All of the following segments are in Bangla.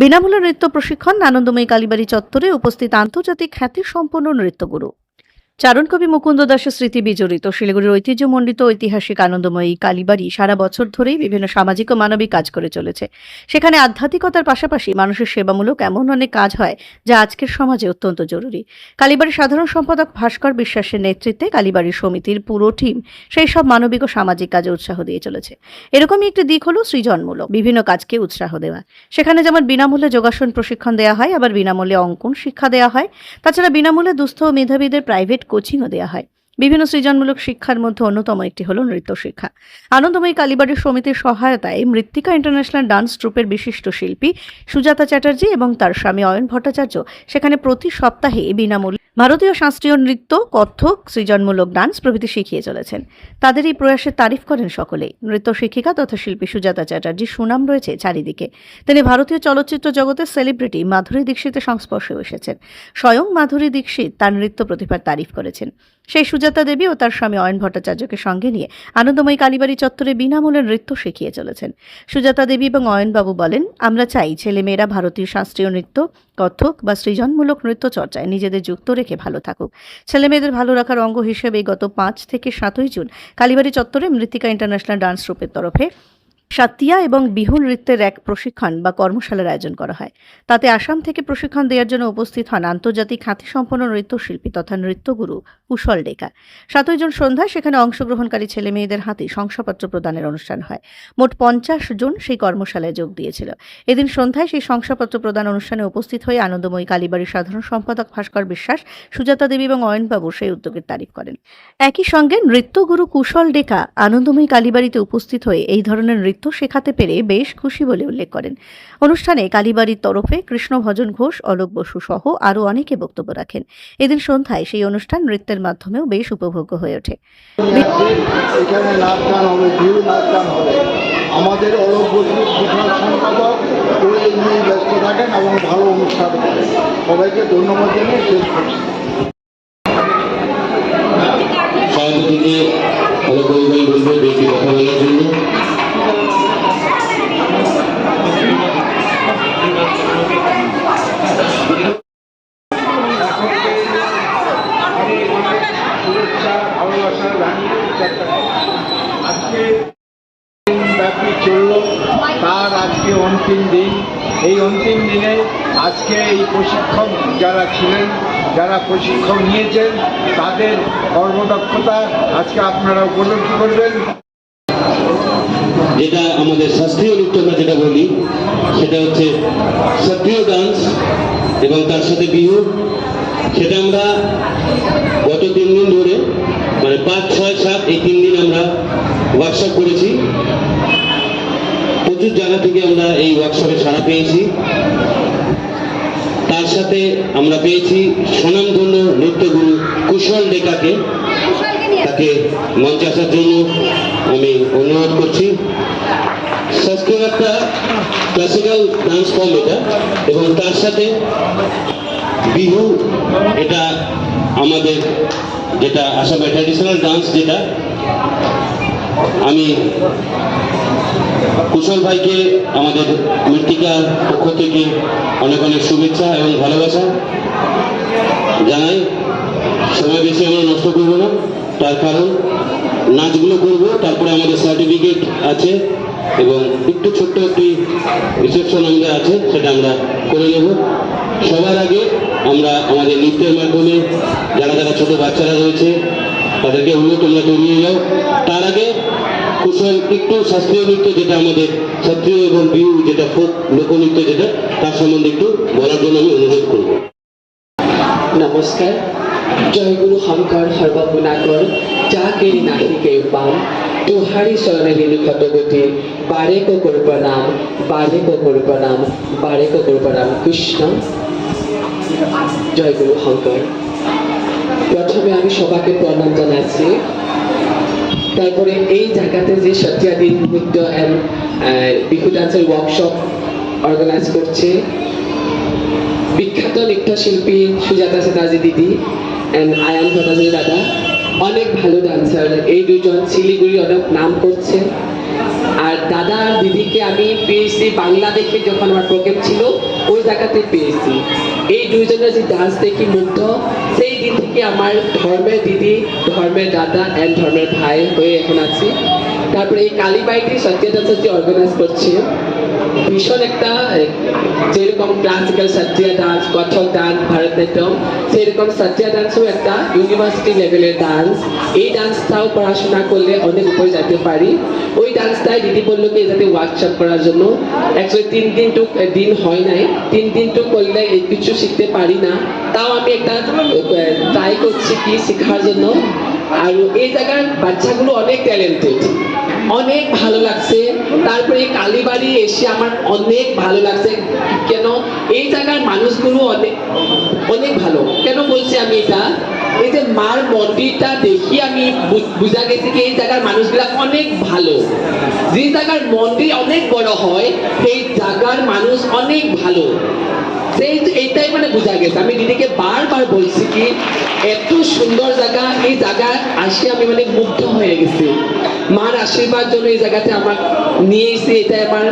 বিনামূল্যে নৃত্য প্রশিক্ষণ আনন্দময়ী কালীবাড়ি চত্বরে উপস্থিত আন্তর্জাতিক খ্যাতি সম্পন্ন নৃত্যগুরু। চারণকবি মুকুন্দ দাসের স্মৃতি বিজড়িত। শিলিগুড়ির ঐতিহ্যমণ্ডিত ঐতিহাসিক আনন্দময়ী কালীবাড়ি সারা বছর ধরেই বিভিন্ন সামাজিক ও মানবিক কাজ করে চলেছে। সেখানে আধ্যাত্মিকতার পাশাপাশি মানুষের সেবামূলক এমন অনেক কাজ হয় যা আজকের সমাজে অত্যন্ত জরুরি। কালীবাড়ির সাধারণ সম্পাদক ভাস্কর বিশ্বাসের নেতৃত্বে কালীবাড়ি সমিতির পুরো টিম সেই সব মানবিক ও সামাজিক কাজে উৎসাহ দিয়ে চলেছে। এরকমই একটি দিক হলো সৃজনমূলক, বিভিন্ন কাজকে উৎসাহ দেওয়া। সেখানে যেমন বিনামূল্যে যোগাসন প্রশিক্ষণ দেওয়া হয়, আবার বিনামূল্যে অঙ্কন শিক্ষা দেওয়া হয়। তাছাড়া বিনামূল্যে দুস্থ ও মেধাবীদের প্রাইভেট কোচিংও দেওয়া হয় বিভিন্ন সৃজনমূলক শিক্ষার মধ্যে অন্যতম একটি হলো নৃত্য শিক্ষা। আনন্দময়ী কালীবাড়ির সমিতির সহায়তায় মৃত্তিকা ইন্টারন্যাশনাল ডান্স ট্রুপের বিশিষ্ট শিল্পী সুজাতা চ্যাটার্জি এবং তার স্বামী অয়ন ভট্টাচার্য সেখানে প্রতি সপ্তাহে বিনামূল্যে ভারতীয় শাস্ত্রীয় নৃত্য কত্থক সৃজনমূলক ডান্স প্রভৃতি শিখিয়ে চলেছেন। তাদের এই প্রয়াসের তারিফ করেন সকলেই। নৃত্য শিক্ষিকা তথা শিল্পী সুজাতা চ্যাটার্জির সুনাম রয়েছে চারিদিকে। তিনি ভারতীয় চলচ্চিত্র জগতের সেলিব্রিটি মাধুরী দীক্ষিতের সংস্পর্শে এসেছেন। স্বয়ং মাধুরী দীক্ষিত তার নৃত্য প্রতিভার তারিফ করেছেন। সেই সুজাতা দেবী ও তার স্বামী অয়ন ভট্টাচার্যকে সঙ্গে নিয়ে আনন্দময়ী কালীবাড়ি চত্বরে বিনামূল্যে নৃত্য শিখিয়ে চলেছেন। সুজাতা দেবী এবং অয়নবাবু বলেন, আমরা চাই ছেলেমেয়েরা ভারতীয় শাস্ত্রীয় নৃত্য কত্থক বা সৃজনমূলক নৃত্য চর্চায় নিজেদের যুক্ত রেখে ভালো থাকুক। ছেলেমেয়েদের ভালো রাখার অঙ্গ হিসেবে গত পাঁচ থেকে সাতই জুন কালীবাড়ি চত্বরে মৃত্তিকা ইন্টারন্যাশনাল ডান্স গ্রুপের তরফে সাতিয়া এবং বিহু নৃত্যের এক প্রশিক্ষণ বা কর্মশালার আয়োজন করা হয়। তাতে আসাম থেকে প্রশিক্ষণ দেওয়ার জন্য উপস্থিত হন আন্তর্জাতিক খ্যাতিসম্পন্ন নৃত্যশিল্পী তথা নৃত্যগুরু কুশল ডেকা। সাতই জন সন্ধ্যায় সেখানে অংশগ্রহণকারী ছেলে মেয়েদের হাতে শংসাপত্র প্রদানের অনুষ্ঠান হয়। মোট পঞ্চাশ জন সেই কর্মশালায় যোগ দিয়েছিল। এদিন সন্ধ্যায় সেই শংসাপত্র প্রদান অনুষ্ঠানে উপস্থিত হয়ে আনন্দময়ী কালীবাড়ির সাধারণ সম্পাদক ভাস্কর বিশ্বাস, সুজাতা দেবী এবং অয়নবাবু সেই উদ্যোগের তারিফ করেন। একই সঙ্গে নৃত্যগুরু কুশল ডেকা আনন্দময়ী কালীবাড়িতে উপস্থিত হয়ে এই ধরনের নৃত্য শেখাতে পেরে বেশ খুশি বলে উল্লেখ করেন। অনুষ্ঠানে কালীবাড়ির তরফে কৃষ্ণভজন ঘোষ অলোক বসু সহ আরও অনেকে বক্তব্য রাখেন। এদিন সন্ধ্যায় সেই অনুষ্ঠান নৃত্যের মাধ্যমেও বেশ উপভোগ্য হয়ে ওঠে। আমাদের অলোক বসু সম্পাদক ও নিয়ে ব্যস্ত থাকেন এবং ভালো অনুষ্ঠান করেন। সবাইকে ধন্যবাদ জানিয়ে শেষ করছি। সভাপতিকে ভালো পরিবার বলব বেশি কথা বলার জন্য। অন্তিম দিন। এই অন্তিম দিনে আজকে এই প্রশিক্ষক যারা ছিলেন, যারা প্রশিক্ষণ নিয়েছেন, তাদের কর্মদক্ষতা আজকে আপনারা উপলব্ধি করবেন। যেটা আমাদের শাস্ত্রীয় নৃত্য আমরা যেটা বলি, সেটা হচ্ছে শাস্ত্রীয় ডান্স এবং তার সাথে বিহু। সেটা আমরা গত তিন দিন ধরে মানে পাঁচ, ছয়, সাত, এই তিন দিন আমরা ওয়ার্কশপ করেছি। প্রচুর জায়গা থেকে আমরা এই ওয়ার্কশপে সাড়া পেয়েছি। তার সাথে আমরা পেয়েছি স্বনামধন্য নৃত্যগুরু কুশল ডেকাকে। তাকে মঞ্চে আসার জন্য আমি অনুরোধ করছি। শাস্ত্রীয় একটা ক্লাসিক্যাল ডান্স ফর্ম এটা এবং তার সাথে বিহু এটা আমাদের যেটা আসামের ট্র্যাডিশনাল ডান্স যেটা আমি কুশল ভাইকে, আমাদের মৃত্তিকার পক্ষ থেকে অনেক অনেক শুভেচ্ছা এবং ভালোবাসা জানাই। সময় বেশি আমরা নষ্ট করব না, তার কারণ নাচগুলো করব, তারপরে আমাদের সার্টিফিকেট আছে এবং একটু ছোট্ট একটি রিসেপশন আমাদের আছে, সেটা আমরা করে নেব। সবার আগে আমরা আমাদের নৃত্যের মাধ্যমে যারা যারা ছোট বাচ্চারা রয়েছে তাদেরকে অনুরোধ তোমরা তৈরি যাও তার আগে কুশল একটু শাস্ত্রীয় নৃত্য যেটা আমাদের শাস্ত্রীয় এবং বিহু যেটা ফোক লোকনৃত্য যেটা, তার সম্বন্ধে একটু বলার জন্য আমি অনুরোধ করব। নমস্কাৰ জয়গুৰু শংকৰ সৰ্বগুণাকৰ যা কেৰি নাহিকে পাম তোহাৰি চৰণে লীলো শতগতি বাৰেক কৰো প্ৰণাম বাৰেক কৰো প্ৰণাম বাৰেক কৰো প্ৰণাম কৃষ্ণ। জয়গুৰু শংকৰ প্রথমে আমি সবাইকে প্রণাম জানাচ্ছি। তারপরে এই জায়গাতে যে সত্যাদিন নৃত্য অ্যান্ড বিহু ডান্সের ওয়ার্কশপ অর্গানাইজ করছে, বিখ্যাত নৃত্যশিল্পী সুজাতা সেতাজি দিদি অ্যান্ড আয়ান ভট্টাচার্য দাদা। অনেক ভালো ডান্সার এই দুজন শিলিগুড়ি অনেক নাম করছে। আর দাদা আর দিদিকে আমি পেয়েছি বাংলাদেশে যখন আমার প্রোগ্রাম ছিল, ওই জায়গাতে পেয়েছি। এই দুইজনের যে ডান্স দেখি মুগ্ধ, সেই দিন থেকে আমার ধর্মের দিদি, ধর্মের দাদা অ্যান্ড ধর্মের ভাই হয়ে এখন আছি। তারপরে এই কালীবাইটি সত্য ডান্সার যে অর্গানাইজ করছে ভীষণ একটা যেরকম classical Sattriya dance Kathak dance Bharatanatyam সেরকম সত্রিয়া ডান্সও একটা ইউনিভার্সিটি লেভেলের ডান্স এই ডান্সটাও পড়াশোনা করলে অনেক উপরে যেতে পারি। ওই ডান্সটাই দিদি বলল কি যাতে ওয়ার্কশপ করার জন্য। অ্যাকচুয়ালি তিন দিন টু দিন হয় নাই। তিন দিন টু করলে এই কিছু শিখতে পারি না। তাও আমি একটা ট্রাই করছি কি শেখার জন্য। আর এই জায়গার বাচ্চাগুলো অনেক ট্যালেন্টেড অনেক ভালো লাগছে। তারপরে কালীবাড়ি এসে আমার অনেক ভালো লাগছে। কেন? এই জায়গার মানুষগুলো অনেক অনেক ভালো। কেন বলছি আমি এটা? এই যে মার মন্দিরটা দেখি আমি বুঝা গেছি কি এই জায়গার মানুষগুলা অনেক ভালো। যে জায়গার মন্দির অনেক বড় হয়, সেই জায়গার মানুষ অনেক ভালো। সেই এইটাই মানে বোঝা গেছে। আমি দিদিকে বারবার বলছি কি এত সুন্দর জায়গা, এই জায়গা আসে আমি মানে মুগ্ধ হয়ে গেছি। মার আশীর্বাদ জন্য এই জায়গাতে আমার নিয়ে এসে এটা আমার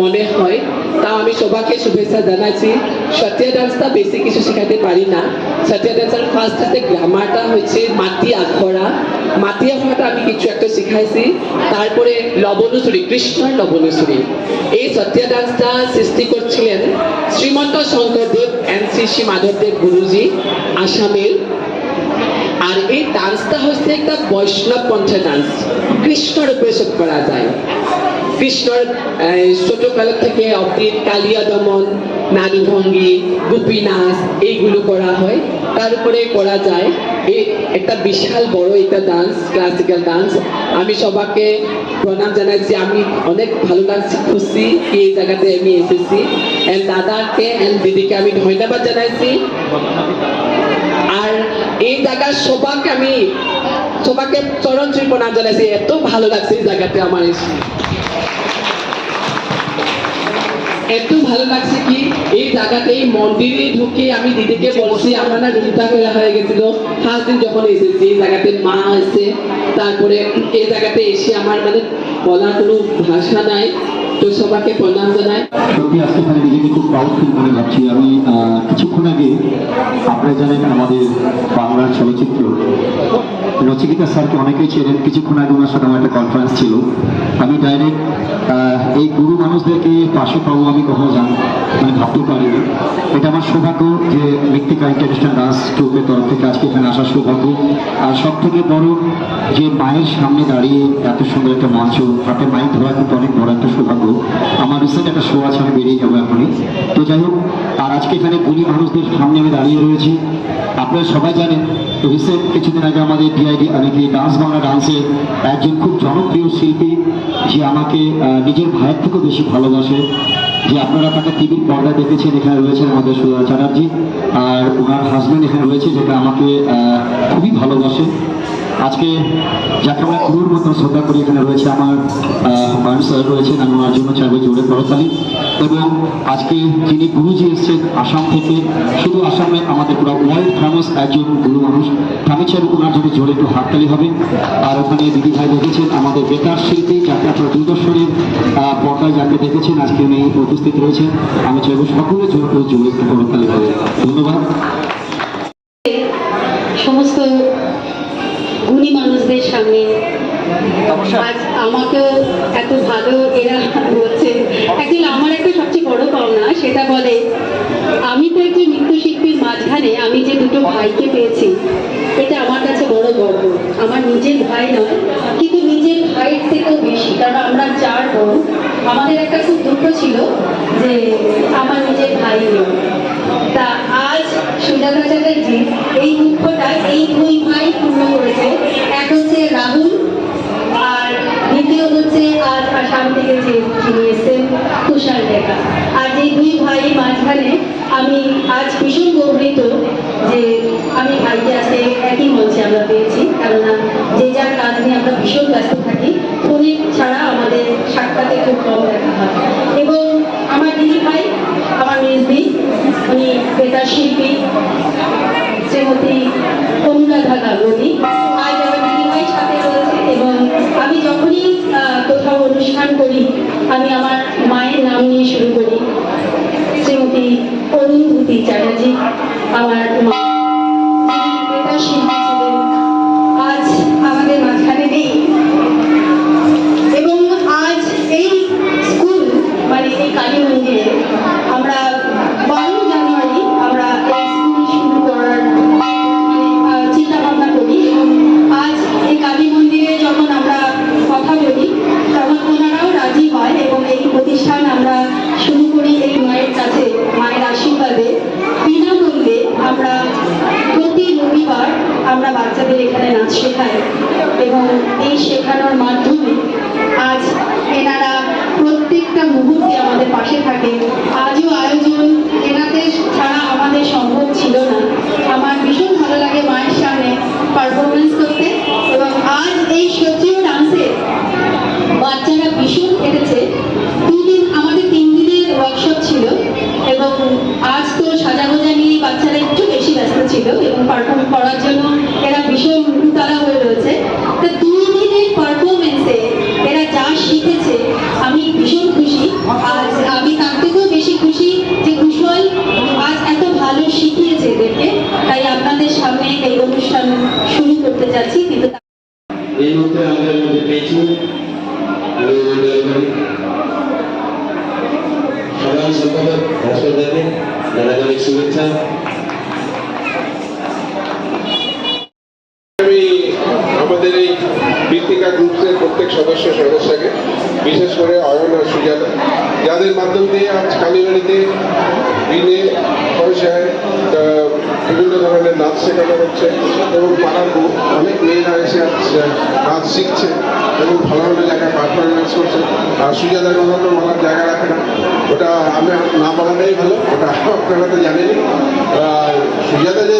মনে হয়। তাও আমি সবাইকে শুভেচ্ছা জানাচ্ছি। সত্য ডান্সটা বেশি কিছু শেখাতে পারি না। সত্য ডান্সের ফার্স্ট হাতে গ্রামারটা হচ্ছে মাটি আখড়া। মাটি আখড়াটা আমি কিছু একটা শিখাইছি। তারপরে লবণেশ্বরী কৃষ্ণর লবণেশ্বরী এই সত্য ডান্সটা সৃষ্টি করছিলেন শ্রীমন্ত শঙ্করদেব এন শ্রী শ্রী মাধবদেব গুরুজি, আসামের এই ডান্সটা হচ্ছে একটা বৈষ্ণব পন্থা ডান্স। কৃষ্ণর সব করা যায়। কৃষ্ণর ছোটকাল থেকে অবৃত কালিয়া দমন নারীভঙ্গি গোপী নাচ এইগুলো করা হয়। তার উপরে করা যায়, এই একটা বিশাল বড় একটা ডান্স ক্লাসিক্যাল ডান্স। আমি সবাকে প্রণাম জানাচ্ছি। আমি অনেক ভালো লাগছে খুশি এই জায়গাতে আমি এসেছি। এন্ড দাদাকে এন্ড দিদিকে আমি ধন্যবাদ জানাচ্ছি। আর এই জায়গার আমি চরণ এত ভালো লাগছে এই জায়গাতে আমার এসে। এত ভালো লাগছে কি? এই জায়গাতে এই মন্দিরে ঢুকে আমি দিদিকে বলছি হয়ে গেছিল। ফার্স্ট দিন যখন এসেছি, এই জায়গাতে মা এসে তারপরে এই জায়গাতে এসে আমার মানে বলার কোনো ভাষা নাই। তো সবাইকে প্রণাম জানাই। সত্যি আজকে এখানে নিজেকে খুব আমি আমাদের বাংলার চলচ্চিত্র নচিকিতা স্যারকে অনেকেই চেনেন। কিছুক্ষণ আগে ওনার সাথে আমার একটা কনফারেন্স ছিল। আমি ডাইরেক্ট এই গুরু মানুষদেরকে পাশে পাবো আমি কখনো জান মানে ভাবতে পারিনি। এটা আমার সৌভাগ্য যে মৃত্তিকা ইন্টারন্যাশনাল ডান্স গ্রুপের তরফ থেকে আজকে এখানে আসার সৌভাগ্য। আর সব থেকে বড় যে মায়ের সামনে দাঁড়িয়ে এত সুন্দর একটা মঞ্চ হাতে মাইক ধরা কিন্তু অনেক বড় একটা সৌভাগ্য। আমার রিসেন্ট একটা শো আছে, আমি বেরিয়ে যাব এখনই। তো যাই হোক, আর আজকে এখানে গুণী মানুষদের সামনে আমি দাঁড়িয়ে রয়েছি। আপনারা সবাই জানেন রিসেন্ট কিছুদিন আগে আমাদের ডিআইডি অনেকে ডান্স বাংলা ডান্সের একজন খুব জনপ্রিয় শিল্পী যে আমাকে নিজের ভাইয়ের থেকেও বেশি ভালোবাসে। যে আপনারা তাকে টিভির পর্দা দেখেছেন, এখানে রয়েছেন আমাদের সুধা চ্যাটার্জি। আর ওনার হাজব্যান্ড এখানে রয়েছে, যেটা আমাকে খুবই ভালোবাসে। আজকে যাকে আমরা গুরুর মতো শ্রদ্ধা করি এখানে রয়েছে আমার মান স্যার রয়েছেন, আমি ওনার জন্য চাইব জোরে করতালি এবং আজকে যিনি গুরুজি এসছেন আসাম থেকে, শুধু আসামে আমাদের পুরো ওয়ার্ল্ড ফেমাস একজন গুরু মানুষ আমি চাইব ওনার জন্য জোরে একটু হাততালি হবে। আর ওখানে দিদি ভাই দেখেছেন, আমাদের বেতার শিল্পী যাকে আপনারা দূরদর্শনের পর্দায় যাকে দেখেছেন, আজকে উনি উপস্থিত রয়েছেন। আমি চাইব সকলে জোরে জোরে একটু করতালি হবে ধন্যবাদ। সেটা বলে, আমি তো একজন নৃত্যশিল্পীর মাঝখানে আমি যে দুটো ভাইকে পেয়েছি, এটা আমার কাছে বড় গর্ব। আমার নিজের ভাই নয়, কিন্তু নিজের ভাইয়ের থেকেও বেশি। কারণ আমরা চার বোন। আমাদের একটা খুব দুঃখ ছিল যে আমার নিজের ভাই নেই। তা আজ সুজাতা চ্যাটার্জি এই দুঃখটা এই দুই ভাই পূর্ণ করেছে এক হচ্ছে রাহুল আর দ্বিতীয় হচ্ছে আজ আসাম থেকে যে যিনি এসেছেন তুষার লেখা আর এই দুই ভাই মাঝখানে আমি আজ ভীষণ গর্বিত যে আমি ভাইকে আজকে একই মঞ্চে আমরা পেয়েছি। কেননা যে যার কাজ নিয়ে আমরা ভীষণ ব্যস্ত থাকি, ফোনে ছাড়া আমাদের সাক্ষাতে খুব কম দেখা হয়। এবং আমার দিদি ভাই, আমার মেজদি, উনি বেতার শিল্পী, শ্রীমতী অনুরাধা গাঙ্গুলি। আজ আমার দিদিভাই সাথে রয়েছে এবং আমি যখনই কোথাও অনুষ্ঠান করি, আমি আমার মায়ের নাম নিয়ে শুরু করি। অরুন্ধতী চ্যাটার্জি আমার আমরা বাচ্চাদের এখানে নাচ শেখাই এবং এই শেখানোর মাধ্যমে আজ এনারা প্রত্যেকটা মুহূর্তে আমাদের পাশে থাকে। আজও আয়োজন এনাদের ছাড়া আমাদের সম্ভব ছিল না। আমার ভীষণ ভালো লাগে মায়ের সামনে পারফরমেন্স করতে এবং আজ এই সত্যিও ডান্সে বাচ্চারা ভীষণ কেটেছে দুদিন, আমাদের তিন দিনের ওয়ার্কশপ ছিল এবং আজ তো সাজাগোজা নিয়ে বাচ্চারা একটু বেশি ব্যস্ত ছিল এবং পারফর্ম করার জন্য রয়েছে তা দুই দিনের পারফরমেন্সে এরা যা শিখেছে, আমি ভীষণ খুশি। আজ আমি তার থেকেও বেশি খুশি যে কুশল আজ এত ভালো শিখিয়েছে এদেরকে। তাই আপনাদের সামনে এই অনুষ্ঠান শুরু করতে যাচ্ছি, কিন্তু এই মুহূর্তে আমাদের মধ্যে পেয়েছি সাধারণ সম্পাদক ভাস্কর দেবে দাদাকে শুভেচ্ছা। সদস্য সদস্যকে বিশেষ করে অয়ন আর সুজাতা যাদের মাধ্যম দিয়ে আজ কালীবাড়িতে দিনে পয়সায় নাচ শেখানো হচ্ছে এবং পাড়ার অনেক মেয়েরা এসে নাচ শিখছে এবং ভালো ভালো জায়গায় পারফরমেন্স করছে। আর সুজাতার কথা তো বলার জায়গা রাখে না। ওটা আমি না বলাটাই ভালো, ওটা আপনারা তো জানেনই। আর সুজাতা যে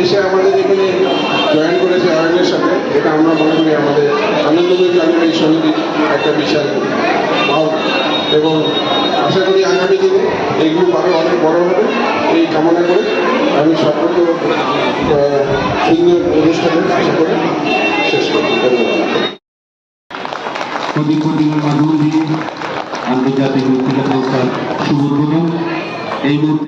এসে আমাদের এখানে জয়েন করেছে আয়নের সাথে, এটা আমরা মনে করি আমাদের আনন্দময় কালীবাড়ি সমিতির একটা বিশাল এবং আশা করি আগামী দিনে এই গ্রুপ আরও অনেক বড় হবে এই কামনা করে আমি সর্বত সুন্দর অনুষ্ঠানের আশা করে শেষ করি ধন্যবাদ মাধ্যম দিয়ে আন্তর্জাতিক মৃত্তিকা পুরস্কার শুভ উদ্বোধন এই মুহূর্তে.